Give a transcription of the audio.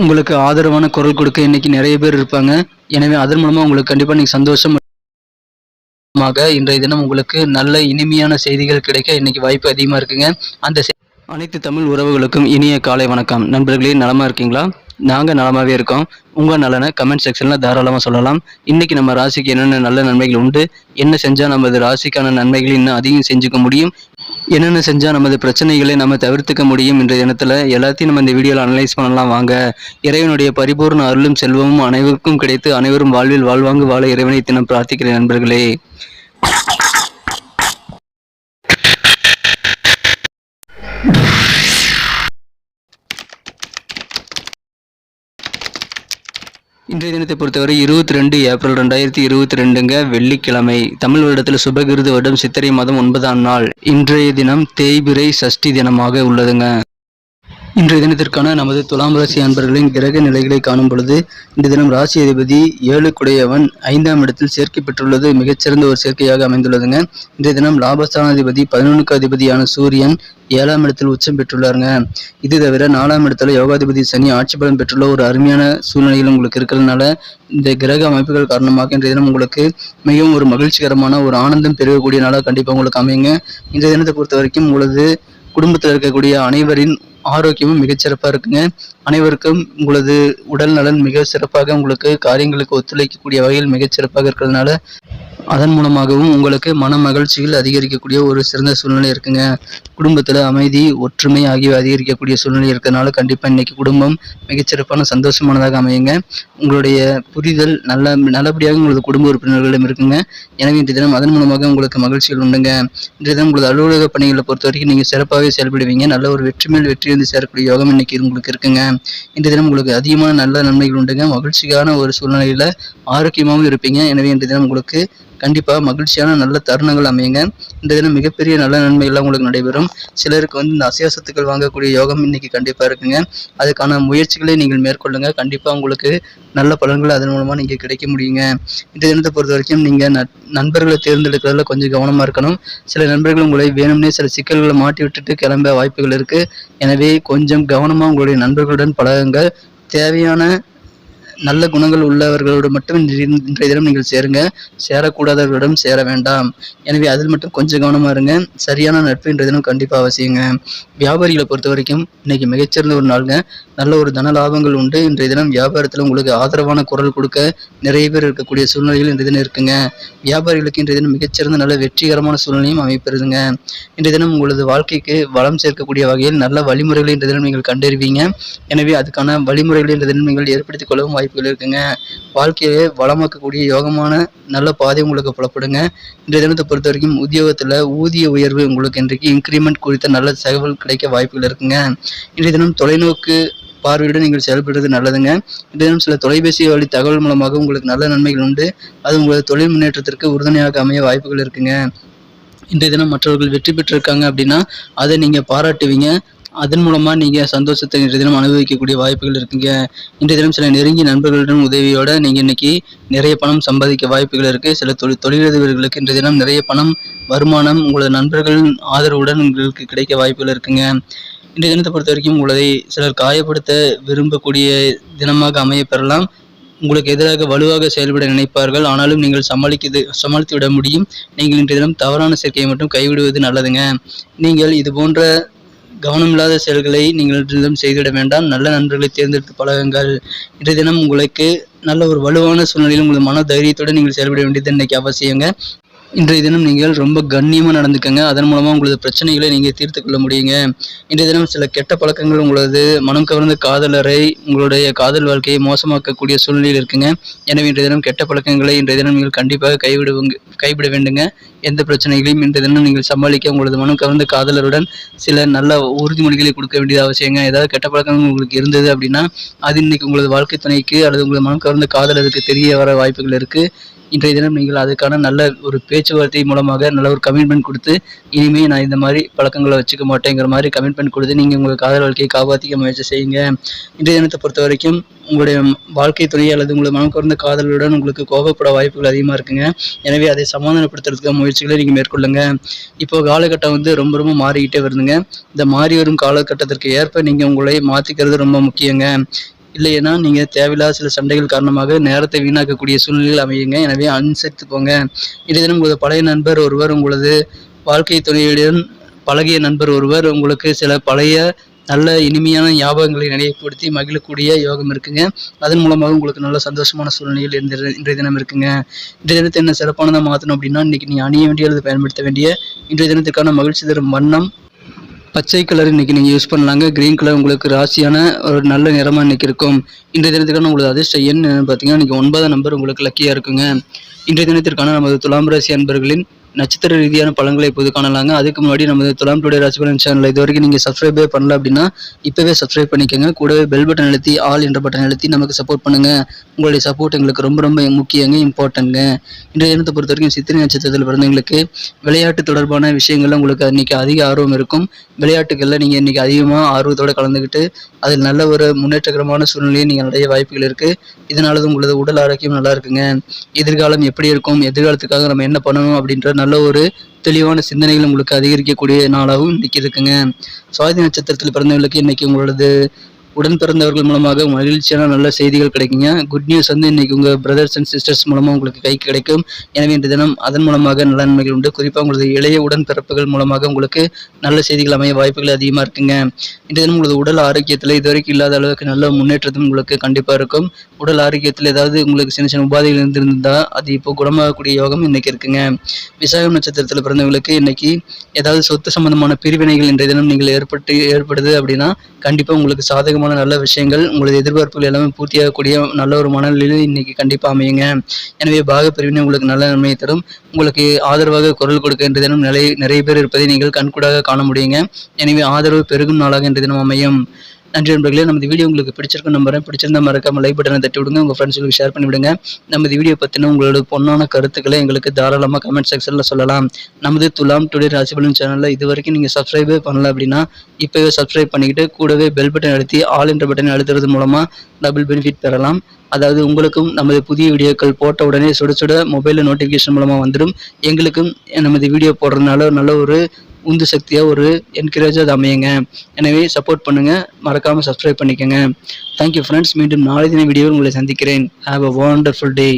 உங்களுக்கு ஆதரவான குரல் கொடுக்க இன்னைக்கு நிறைய பேர் இருப்பாங்க. எனவே அதன் மூலமா உங்களுக்கு கண்டிப்பா நீங்க சந்தோஷம் இன்றைய தினம் உங்களுக்கு நல்ல இனிமையான செய்திகள் கிடைக்க இன்னைக்கு வாய்ப்பு அதிகமா இருக்குங்க. அந்த அனைத்து தமிழ் உறவுகளுக்கும் இனிய காலை வணக்கம். நண்பர்களே நலமா இருக்கீங்களா? நாங்க நலமாவே இருக்கோம். உங்க நலனை கமெண்ட் செக்ஷன்ல தாராளமா சொல்லலாம். இன்னைக்கு நம்ம ராசிக்கு என்னென்ன நல்ல நன்மைகள் உண்டு? என்ன செஞ்சா நமது ராசிக்கான நன்மைகள் இன்னும் அதிகம் செஞ்சுக்க முடியும்? என்னென்ன செஞ்சால் நமது பிரச்சனைகளை நம்ம தவிர்த்துக்க முடியும் என்ற இனத்தில் எல்லாத்தையும் நம்ம இந்த வீடியோவில் அனலைஸ் பண்ணலாம். வாங்க இறைவனுடைய பரிபூர்ண அருளும் செல்வமும் அனைவருக்கும் கிடைத்து அனைவரும் வாழ்வில் வாழ்வாங்கு வாழ இறைவனை தினம் பிரார்த்திக்கிறேன் நண்பர்களே. இன்றைய தினத்தை பொறுத்தவரை இருபத்தி ரெண்டு ஏப்ரல் ரெண்டாயிரத்தி இருபத்தி ரெண்டுங்க வெள்ளிக்கிழமை. தமிழ் வருடத்தில் சுபகிருது வருடம் சித்திரை மாதம் ஒன்பதாம் நாள். இன்றைய தினம் தேய்பிறை சஷ்டி தினமாக உள்ளதுங்க. இன்றைய தினத்திற்கான நமது துலாம் ராசி அன்பர்களின் கிரக நிலைகளை காணும் பொழுது இந்த தினம் ராசி அதிபதி ஏழுக்குடையவன் ஐந்தாம் இடத்தில் சேர்க்கை பெற்றுள்ளது. மிகச்சிறந்த ஒரு சேர்க்கையாக அமைந்துள்ளதுங்க. இன்றைய தினம் லாபஸ்தானாதிபதி பதினொன்றுக்கு அதிபதியான சூரியன் ஏழாம் இடத்தில் உச்சம் பெற்றுள்ளாருங்க. இது தவிர நாலாம் இடத்துல யோகாதிபதி சனி ஆட்சி பலம் பெற்றுள்ள ஒரு அருமையான சூழ்நிலையில் உங்களுக்கு இருக்கிறதுனால இந்த கிரக அமைப்புகள் காரணமாக இன்றைய தினம் உங்களுக்கு மிகவும் ஒரு மகிழ்ச்சிகரமான ஒரு ஆனந்தம் பெருகக்கூடிய நாளாக கண்டிப்பாக உங்களுக்கு அமையுங்க. இன்றைய தினத்தை பொறுத்த வரைக்கும் உங்களது குடும்பத்தில் இருக்கக்கூடிய அனைவரின் ஆரோக்கியமும் மிகச்சிறப்பாக இருக்குங்க. அனைவருக்கும் உங்களது உடல் நலன் மிக சிறப்பாக உங்களுக்கு காரியங்களுக்கு ஒத்துழைக்கக்கூடிய வகையில் மிகச்சிறப்பாக இருக்கிறதுனால அதன் மூலமாகவும் உங்களுக்கு மன மகிழ்ச்சியில் அதிகரிக்கக்கூடிய ஒரு சிறந்த சூழ்நிலை இருக்குங்க. குடும்பத்தில் அமைதி ஒற்றுமை ஆகியவை அதிகரிக்கக்கூடிய சூழ்நிலை இருக்கிறதுனால கண்டிப்பாக இன்னைக்கு குடும்பம் மிகச்சிறப்பான சந்தோஷமானதாக அமையுங்க. உங்களுடைய புரிதல் நல்ல நல்லபடியாக உங்களது குடும்ப உறுப்பினர்களிடம் இருக்குங்க. எனவே இன்றைய தினம் அதன் மூலமாக உங்களுக்கு மகிழ்ச்சிகள் உண்டுங்க. இன்றைய தினம் உங்களது அலுவலக பணிகளை பொறுத்த வரைக்கும் நீங்கள் சிறப்பாகவே செயல்படுவீங்க. நல்ல ஒரு வெற்றி மேல் வெற்றி வந்து சேரக்கூடிய யோகம் இன்னைக்கு உங்களுக்கு இருக்குங்க. இன்றைய தினம் உங்களுக்கு அதிகமான நல்ல நன்மைகள் உண்டுங்க. மகிழ்ச்சியான ஒரு சூழ்நிலையில் ஆரோக்கியமாகவும் இருப்பீங்க. எனவே இன்றைய தினம் உங்களுக்கு கண்டிப்பாக மகிழ்ச்சியான நல்ல தருணங்கள் அமையுங்க. இந்த தினம் மிகப்பெரிய நல்ல நன்மைகள்லாம் உங்களுக்கு நடைபெறும். சிலருக்கு வந்து இந்த அசையா சொத்துக்கள் வாங்கக்கூடிய யோகம் இன்னைக்கு கண்டிப்பாக இருக்குங்க. அதுக்கான முயற்சிகளை நீங்கள் மேற்கொள்ளுங்க. கண்டிப்பாக உங்களுக்கு நல்ல பலன்கள் அதன் மூலமாக நீங்கள் கிடைக்க முடியுங்க. இந்த தினத்தை பொறுத்த வரைக்கும் நீங்கள் நண்பர்களை தேர்ந்தெடுக்கிறதுல கொஞ்சம் கவனமாக இருக்கணும். சில நண்பர்கள் உங்களை வேணும்னே சில சிக்கல்களை மாட்டி விட்டுட்டு கிளம்ப வாய்ப்புகள் இருக்குது எனவே கொஞ்சம் கவனமாக உங்களுடைய நண்பர்களுடன் பழகுங்கள். தேவையான நல்ல குணங்கள் உள்ளவர்களோடு மட்டும் இன்றைய தினம் நீங்கள் சேருங்க. சேரக்கூடாதவர்களிடம் சேர வேண்டாம். எனவே அதில் மட்டும் கொஞ்சம் கவனமாக இருங்க. சரியான நட்பு இன்றைய தினம் கண்டிப்பாக அவசியங்க. வியாபாரிகளை பொறுத்த வரைக்கும் இன்னைக்கு மிகச்சிறந்த ஒரு நாளுங்க. நல்ல ஒரு தன லாபங்கள் உண்டு. இன்றைய தினம் வியாபாரத்தில் உங்களுக்கு ஆதரவான குரல் கொடுக்க நிறைய பேர் இருக்கக்கூடிய சூழ்நிலைகள் இன்றைய தினம் இருக்குங்க. வியாபாரிகளுக்கு இன்றைய தினம் மிகச்சிறந்த நல்ல வெற்றிகரமான சூழ்நிலையும் அமைப்பெறுதுங்க. இன்றைய தினம் உங்களது வாழ்க்கைக்கு வளம் சேர்க்கக்கூடிய வகையில் நல்ல வழிமுறைகளை இன்றைய தினம் நீங்கள் கண்டறிவீங்க. எனவே அதுக்கான வழிமுறைகளை இன்றைய தினம் நீங்கள் ஏற்படுத்திக் கொள்ளவும் வாய்ப்புகள் இருக்குங்க. வாழ்க்கையை வளமாக்கக்கூடிய யோகமான நல்ல பாதை உங்களுக்கு புலப்படுங்க. இன்றைய தினத்தை பொறுத்த வரைக்கும் உத்தியோகத்தில் ஊதிய உயர்வு உங்களுக்கு இன்றைக்கு இன்க்ரிமெண்ட் குறித்த நல்ல தகவல் கிடைக்க வாய்ப்புகள் இருக்குங்க. இன்றைய தினம் தொலைநோக்கு பார்வையுடன் நீங்கள் செயல்படுறது நல்லதுங்க. இன்றைய தினம் சில தொலைபேசி வழி தகவல் மூலமாக உங்களுக்கு நல்ல நன்மைகள் உண்டு. அது உங்களது தொழில் முன்னேற்றத்திற்கு உறுதுணையாக அமைய வாய்ப்புகள் இருக்குங்க. இன்றைய தினம் மற்றவர்கள் வெற்றி பெற்றிருக்காங்க அப்படின்னா அதை நீங்கள் பாராட்டுவீங்க. அதன் மூலமாக நீங்கள் சந்தோஷத்தை இன்றைய தினம் அனுபவிக்கக்கூடிய வாய்ப்புகள் இருக்குங்க. இன்றைய தினம் சில நெருங்கிய நண்பர்களுடன் உதவியோட நீங்கள் இன்னைக்கு நிறைய பணம் சம்பாதிக்க வாய்ப்புகள் இருக்குது சில தொழில் தொழிலதிபர்களுக்கு இன்றைய தினம் நிறைய பணம் வருமானம் உங்களது நண்பர்களின் ஆதரவுடன் உங்களுக்கு கிடைக்க வாய்ப்புகள் இருக்குங்க. இன்றைய தினத்தை பொறுத்த வரைக்கும் உங்களை சிலர் காயப்படுத்த விரும்பக்கூடிய தினமாக அமைய பெறலாம் உங்களுக்கு எதிராக வலுவாக செயல்பட நினைப்பார்கள். ஆனாலும் நீங்கள் சமாளிக்கிறது சமாளித்து விட முடியும். நீங்கள் இன்றைய தினம் தவறான சேர்க்கையை மட்டும் கைவிடுவது நல்லதுங்க. நீங்கள் இது போன்ற கவனமில்லாத செயல்களை நீங்கள் செய்திட செய்துவிட வேண்டாம். நல்ல நண்பர்களை தேர்ந்தெடுத்து பழகுங்கள். இன்றைய தினம் உங்களுக்கு நல்ல ஒரு வலுவான சூழ்நிலையில் உங்கள் மன தைரியத்துடன் நீங்கள் செயல்பட வேண்டியது இன்னைக்கு அவசியங்க. இன்றைய தினம் நீங்கள் ரொம்ப கண்ணியமாக நடந்துக்கங்க. அதன் மூலமாக உங்களது பிரச்சனைகளை நீங்கள் தீர்த்து கொள்ள முடியுங்க. இன்றைய தினம் சில கெட்ட பழக்கங்கள் உங்களது மனம் கவர்ந்த காதலரை உங்களுடைய காதல் வாழ்க்கையை மோசமாக்கக்கூடிய சூழ்நிலையில் இருக்குங்க. எனவே இன்றைய தினம் கெட்ட பழக்கங்களை இன்றைய தினம் நீங்கள் கண்டிப்பாக கைவிடுவங்க கைவிட வேண்டுங்க. எந்த பிரச்சனைகளையும் இன்றைய தினம் நீங்கள் சமாளிக்க உங்களது மனம் கவர்ந்த காதலருடன் சில நல்ல உறுதிமொழிகளை கொடுக்க வேண்டியது அவசியங்க. ஏதாவது கெட்ட பழக்கங்கள் உங்களுக்கு இருந்தது அப்படின்னா அது இன்னைக்கு உங்களது வாழ்க்கை துணைக்கு அல்லது உங்களது மனம் கவர்ந்த காதலருக்கு தெரிய வர வாய்ப்புகள் இருக்குது இன்றைய தினம் நீங்கள் அதுக்கான நல்ல ஒரு பேச்சுவார்த்தை மூலமாக நல்ல ஒரு கமிட்மெண்ட் கொடுத்து இனிமே நான் இந்த மாதிரி பழக்கங்களை வச்சுக்க மாட்டேங்கிற மாதிரி கமிட்மெண்ட் கொடுத்து நீங்கள் உங்கள் காதல் வாழ்க்கையை காப்பாற்றிக்க முயற்சி செய்யுங்க. இன்றைய தினத்தை பொறுத்த வரைக்கும் உங்களுடைய வாழ்க்கை துணை அல்லது உங்களை மனம் குறைந்த காதலுடன் உங்களுக்கு கோபப்பட வாய்ப்புகள் அதிகமாக இருக்குங்க. எனவே அதை சமாதானப்படுத்துறதுக்கான முயற்சிகளை நீங்கள் மேற்கொள்ளுங்க. இப்போ காலகட்டம் வந்து ரொம்ப ரொம்ப மாறிக்கிட்டே வருதுங்க. இந்த மாறி வரும் காலகட்டத்திற்கு ஏற்ப நீங்கள் உங்களை மாற்றிக்கிறது ரொம்ப முக்கியங்க. இல்லைன்னா நீங்கள் தேவையில்லாத சில சண்டைகள் காரணமாக நேரத்தை வீணாக்கக்கூடிய சூழ்நிலைகள் அமையுங்க. எனவே அனுசரித்து போங்க. இன்றைய தினம் உங்களது பழைய நண்பர் ஒருவர் உங்களது வாழ்க்கை துணையுடன் பழகிய நண்பர் ஒருவர் உங்களுக்கு சில பழைய நல்ல இனிமையான ஞாபகங்களை நினைவுபடுத்தி மகிழக்கூடிய யோகம் இருக்குங்க. அதன் மூலமாக உங்களுக்கு நல்ல சந்தோஷமான சூழ்நிலையில் இருந்த இன்றைய தினம் இருக்குங்க. இன்றைய தினத்தை என்ன சிறப்பானதாக மாற்றணும் அப்படின்னா இன்றைக்கி நீ அணிய வேண்டிய அல்லது பயன்படுத்த வேண்டிய இன்றைய தினத்துக்கான மகிழ்ச்சி தரும் வண்ணம் பச்சை கலர் இன்னைக்கு நீங்கள் யூஸ் பண்ணலாங்க. க்ரீன் கலர் உங்களுக்கு ராசியான ஒரு நல்ல நிறமாக இன்னைக்கு இருக்கும். இன்றைய தினத்துக்கான உங்களுக்கு அதிர்ஷ்ட எண் என்னன்னு பார்த்தீங்கன்னா இன்றைக்கி ஒன்பதாம் நம்பர் உங்களுக்கு லக்கியாக இருக்குங்க. இன்றைய தினத்திற்கான நமது துலாம் ராசி அன்பர்களின் நட்சத்திர ரீதியான பலன்களை இப்போது காணலாங்க. அதுக்கு முன்னாடி நமது துலாம் டுடே ராசிபலன் சேனல் இது வரைக்கும் நீங்கள் சப்ஸ்கிரைபே பண்ணல அப்படின்னா இப்போவே சப்ஸ்கிரைப் பண்ணிக்கோங்க. கூடவே பெல் பட்டன் அழுத்தி ஆல் என்ற பட்டன் அழுத்தி நமக்கு சப்போர்ட் பண்ணுங்கள் உங்களுடைய சப்போர்ட் எங்களுக்கு ரொம்ப ரொம்ப முக்கியங்க இம்பார்ட்டன்ங்க இன்றைய தினத்தை பொறுத்த வரைக்கும் சித்திரை நட்சத்திரத்தில் பிறந்தவங்களுக்கு விளையாட்டு தொடர்பான விஷயங்கள்ல உங்களுக்கு அன்றைக்கி அதிக ஆர்வம் இருக்கும். விளையாட்டுகளில் நீங்கள் இன்றைக்கி அதிகமாக ஆர்வத்தோட கலந்துக்கிட்டு அதில் நல்ல ஒரு முன்னேற்றகரமான சூழ்நிலையை நீங்கள் நிறைய வாய்ப்புகள் இருக்குது இதனால உங்களது உடல் ஆரோக்கியம் நல்லா இருக்குங்க. எதிர்காலம் எப்படி இருக்கும்? எதிர்காலத்துக்காக நம்ம என்ன பண்ணணும் அப்படின்ற நல்ல ஒரு தெளிவான சிந்தனைகள் உங்களுக்கு அதிகரிக்கக்கூடிய நாளாகவும் இன்றைக்கி இருக்குங்க. சுவாதி நட்சத்திரத்தில் பிறந்தவங்களுக்கு இன்னைக்கு உங்களது உடன் பிறந்தவர்கள் மூலமாக மகிழ்ச்சியான நல்ல செய்திகள் கிடைக்குங்க. குட் நியூஸ் வந்து இன்னைக்கு உங்கள் பிரதர்ஸ் அண்ட் சிஸ்டர்ஸ் மூலமாக உங்களுக்கு கை கிடைக்கும். எனவே இன்று தினம் அதன் மூலமாக நல்ல நன்மைகள் உண்டு. குறிப்பாக உங்களது இளைய உடன் பிறப்புகள் மூலமாக உங்களுக்கு நல்ல செய்திகள் அமைய வாய்ப்புகள் அதிகமாக இருக்குங்க. இன்று தினம் உங்களது உடல் ஆரோக்கியத்தில் இதுவரைக்கும் இல்லாத அளவுக்கு நல்ல முன்னேற்றத்தும் உங்களுக்கு கண்டிப்பாக இருக்கும். உடல் ஆரோக்கியத்தில் ஏதாவது உங்களுக்கு சின்ன சின்ன உபாதைகள் இருந்திருந்தால் அது இப்போ குணமாகக்கூடிய யோகம் இன்னைக்கு இருக்குங்க. விசாகம் நட்சத்திரத்தில் பிறந்தவங்களுக்கு இன்னைக்கு ஏதாவது சொத்து சம்பந்தமான பிரிவினைகள் இன்றைய தினம் நீங்கள் ஏற்பட்டு ஏற்படுது அப்படின்னா கண்டிப்பாக உங்களுக்கு சாதகமான நல்ல விஷயங்கள். உங்களது எதிர்பார்ப்புகள் எல்லாமே பூர்த்தியாகக்கூடிய நல்ல ஒரு மனநிலையில் இன்னைக்கு கண்டிப்பாக அமையுங்க. எனவே பாக பிரிவினை உங்களுக்கு நல்ல நன்மையை தரும். உங்களுக்கு ஆதரவாக குரல் கொடுக்க என்ற தினம் நிலை நிறைய பேர் இருப்பதை நீங்கள் கண்கூடாக காண முடியுங்க. எனவே ஆதரவு பெருகும் நாளாக என்ற தினம் அமையும். நன்றி நண்பர்களே. நமது வீடியோ உங்களுக்கு பிடிச்சிருக்கும் நம்புறேன். பிடிச்சிருந்தா மறக்காம லைக் பட்டனை தட்டி விடுங்க. உங்கள் ஃப்ரெண்ட்ஸுக்கு ஷேர் பண்ணிவிடுங்க நமது வீடியோ பற்றின உங்களோட பொண்ணான கருத்துக்களை எங்களுக்கு தாராளமாக கமெண்ட் செக்ஷனில் சொல்லலாம். நமது துலாம் டுடே ராசிபலன் சேனலில் இது வரைக்கும் நீங்கள் சப்ஸ்கிரைபே பண்ணல அப்படின்னா இப்போவே சப்ஸ்கிரைப் பண்ணிக்கிட்டு கூடவே பெல் பட்டன் அழுத்தி ஆல் என்ற பட்டனை அழுத்துறது மூலமாக டபுள் பெனிஃபிட் பெறலாம். அதாவது உங்களுக்கும் நமது புதிய வீடியோக்கள் போட்ட உடனே சுட சுட மொபைலில் நோட்டிஃபிகேஷன் மூலமாக வந்துடும் எங்களுக்கும் நமது வீடியோ போடுறதுனால நல்ல ஒரு உந்து சக்தியாக ஒரு என்கரேஜாக அது அமையுங்க. எனவே சப்போர்ட் பண்ணுங்கள் மறக்காமல் சப்ஸ்கிரைப் பண்ணிக்கோங்க. தேங்க்யூ ஃப்ரெண்ட்ஸ் மீண்டும் நாளை தின வீடியோவில் உங்களை சந்திக்கிறேன். Have a wonderful day